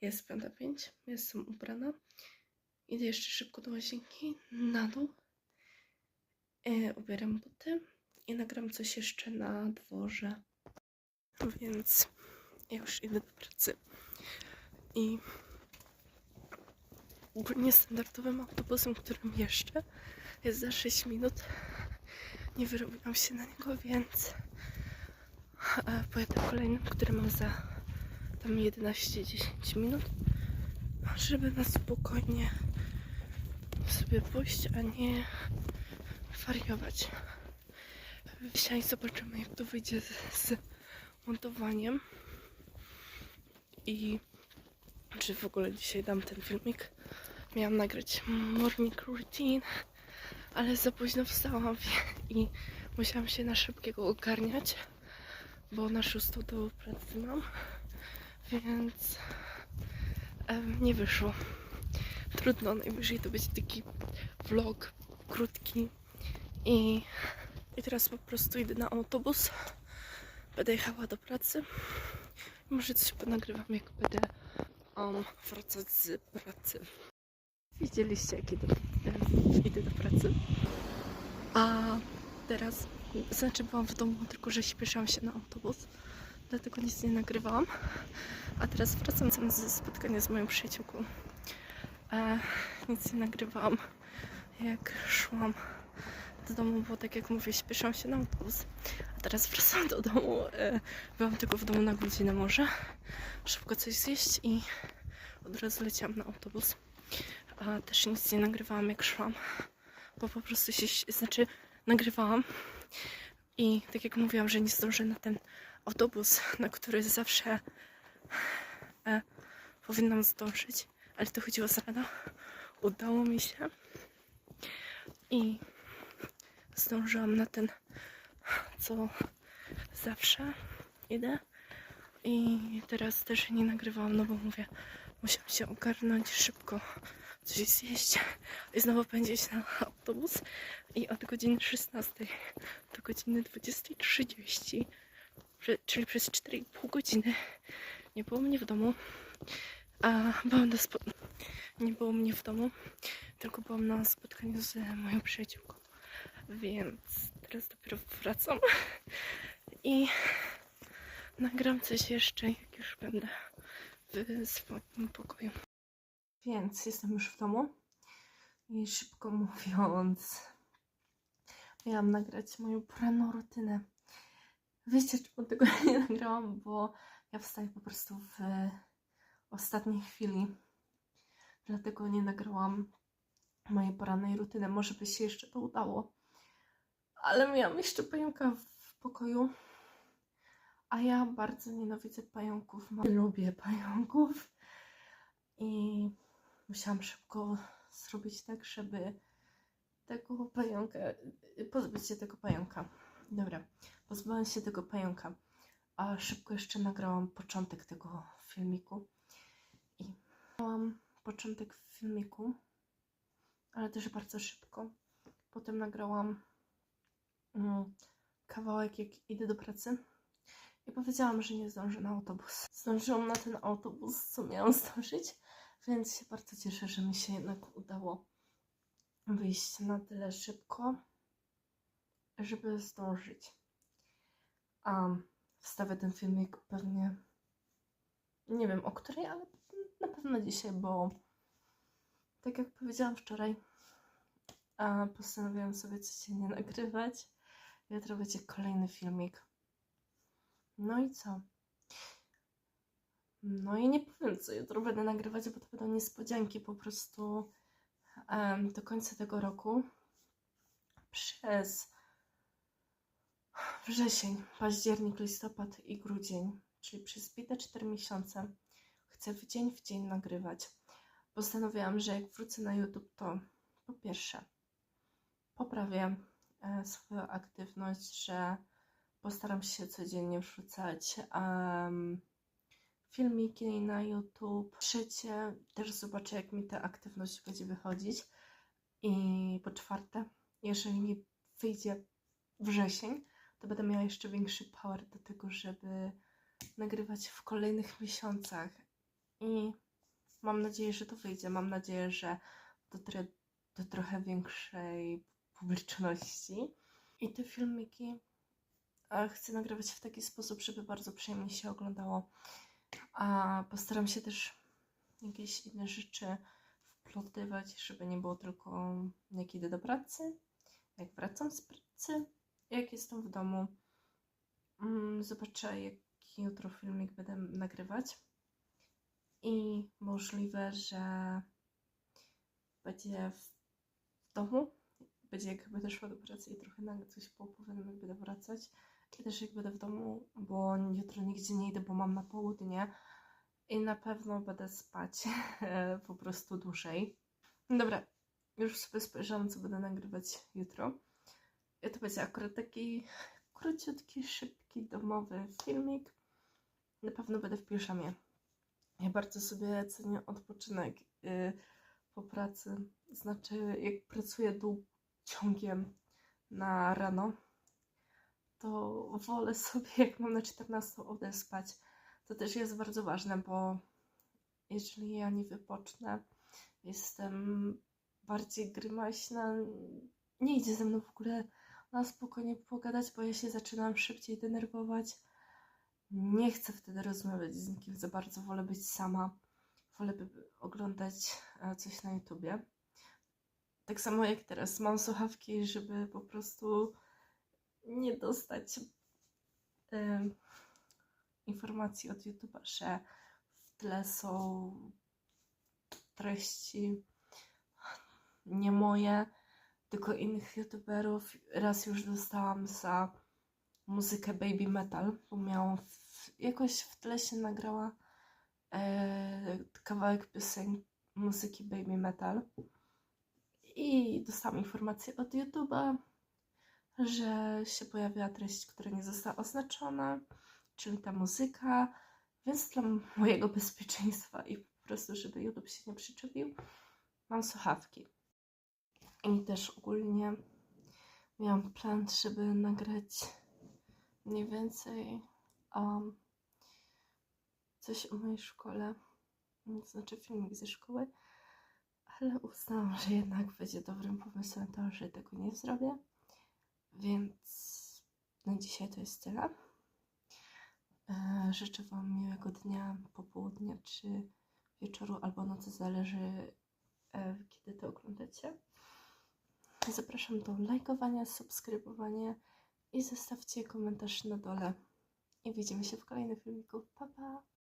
Jest 5.05, jestem ubrana. Idę jeszcze szybko do łazienki, na dół. E, ubieram buty i nagram coś jeszcze na dworze. Więc ja już idę do pracy. I ogólnie standardowym autobusem, którym jeszcze jest za 6 minut. Nie wyrobiłam się na niego, więc e, pojadę kolejnym, który mam za tam 11-10 minut, żeby na spokojnie sobie pójść, a nie wariować. Dzisiaj zobaczymy, jak to wyjdzie z, z montowaniem i czy w ogóle dzisiaj dam ten filmik. Miałam nagrać morning routine, ale za późno wstałam i musiałam się na szybkiego ogarniać, bo na szóstą do pracy mam, więc em, nie wyszło. Trudno, najwyżej to będzie taki vlog krótki i, i teraz po prostu idę na autobus. Będę jechała do pracy. Może coś ponagrywam, jak będę um, wracać z pracy. Widzieliście, jak idę, idę do pracy. A teraz, znaczy byłam w domu, tylko że śpieszyłam się na autobus, dlatego nic nie nagrywałam. A teraz wracam ze spotkania z moją przyjaciółką. E, nic nie nagrywałam, jak szłam do domu, bo tak jak mówię, śpieszyłam się na autobus. A teraz wracam do domu. E, byłam tylko w domu na godzinę może. Szybko coś zjeść i od razu leciałam na autobus. A też nic nie nagrywałam jak szłam, bo po prostu się, znaczy nagrywałam i tak jak mówiłam, że nie zdążę na ten autobus, na który zawsze e, powinnam zdążyć, ale to chodziło z rana. Udało mi się i zdążyłam na ten, co zawsze idę. I teraz też nie nagrywałam, no bo mówię, musiałam się ogarnąć szybko, coś zjeść i znowu pędzić na autobus. I od godziny 16 do godziny 20.30, prze- czyli przez 4,5 godziny nie było mnie w domu. A byłam na spo... nie było mnie w domu, tylko byłam na spotkaniu z moją przyjaciółką. Więc teraz dopiero wracam i nagram coś jeszcze, jak już będę w swoim pokoju. Więc jestem już w domu i szybko mówiąc, miałam nagrać moją poranną rutynę. Wiecie, czemu tego nie nagrałam, bo ja wstaję po prostu w ostatniej chwili. Dlatego nie nagrałam mojej porannej rutyny. Może by się jeszcze to udało. Ale miałam jeszcze pająka w pokoju. A ja bardzo nienawidzę pająków. Lubię pająków. I musiałam szybko zrobić tak, żeby tego pająka, pozbyć się tego pająka. Dobra, pozbyłam się tego pająka. A szybko jeszcze nagrałam początek tego filmiku. I nagrałam początek filmiku, ale też bardzo szybko. Potem nagrałam mm, kawałek, jak idę do pracy. I powiedziałam, że nie zdążę na autobus. Zdążyłam na ten autobus, co miałam zdążyć, więc się bardzo cieszę, że mi się jednak udało wyjść na tyle szybko, żeby zdążyć. A wstawię ten filmik pewnie, nie wiem o której, ale na pewno dzisiaj, bo tak jak powiedziałam wczoraj, postanowiłam sobie codziennie nagrywać. Jutro będzie kolejny filmik. No i co? No i nie powiem, co jutro będę nagrywać, bo to będą niespodzianki po prostu em, do końca tego roku. Przez wrzesień, październik, listopad i grudzień, czyli przez bite 4 miesiące, chcę w dzień w dzień nagrywać. Postanowiłam, że jak wrócę na YouTube, to po pierwsze poprawię e, swoją aktywność, że postaram się codziennie wrzucać em, filmiki na YouTube. Trzecie, też zobaczę, jak mi ta aktywność będzie wychodzić. I po czwarte, jeżeli mi wyjdzie wrzesień, to będę miała jeszcze większy power do tego, żeby nagrywać w kolejnych miesiącach. I mam nadzieję, że to wyjdzie. Mam nadzieję, że dotrę do trochę większej publiczności. I te filmiki e, chcę nagrywać w taki sposób, żeby bardzo przyjemnie się oglądało. A postaram się też jakieś inne rzeczy wplotywać, żeby nie było tylko jak idę do pracy, jak wracam z pracy, jak jestem w domu. Mm, Zobaczę, jaki jutro filmik będę nagrywać. I możliwe, że będzie w domu. Będzie jak będę szła do pracy i trochę na coś poopowiem, jak będę wracać. I też jak będę w domu, bo jutro nigdzie nie idę, bo mam na południe. I na pewno będę spać po prostu dłużej. Dobra, już sobie spojrzałam, co będę nagrywać jutro. I to będzie akurat taki króciutki, szybki, domowy filmik. Na pewno będę w piżamie. Ja bardzo sobie cenię odpoczynek y, po pracy. Znaczy, jak pracuję dług ciągiem na rano, to wolę sobie, jak mam na 14 odespać. To też jest bardzo ważne, bo jeżeli ja nie wypocznę, jestem bardziej grymaśna, nie idzie ze mną w ogóle na spokojnie pogadać, bo ja się zaczynam szybciej denerwować. Nie chcę wtedy rozmawiać z nikim za bardzo, wolę być sama. Wolę oglądać e, coś na YouTubie. Tak samo jak teraz mam słuchawki, żeby po prostu nie dostać em, informacji od YouTube'a, że w tle są treści nie moje, tylko innych YouTuberów. Raz już dostałam za muzykę Baby Metal, bo miałam w, jakoś w tle się nagrała e, kawałek piosenki muzyki Baby Metal i dostałam informację od YouTube'a, że się pojawiła treść, która nie została oznaczona, czyli ta muzyka, więc dla mojego bezpieczeństwa i po prostu, żeby YouTube się nie przyczepił, mam słuchawki. I też ogólnie miałam plan, żeby nagrać mniej więcej um, coś o mojej szkole, znaczy filmik ze szkoły, ale uznałam, że jednak będzie dobrym pomysłem to, że tego nie zrobię. Więc na dzisiaj to jest tyle. E, Życzę Wam miłego dnia, popołudnia czy wieczoru albo nocy, zależy e, kiedy to oglądacie. Zapraszam do lajkowania, subskrybowania i zostawcie komentarz na dole. I widzimy się w kolejnym filmiku. Pa, pa!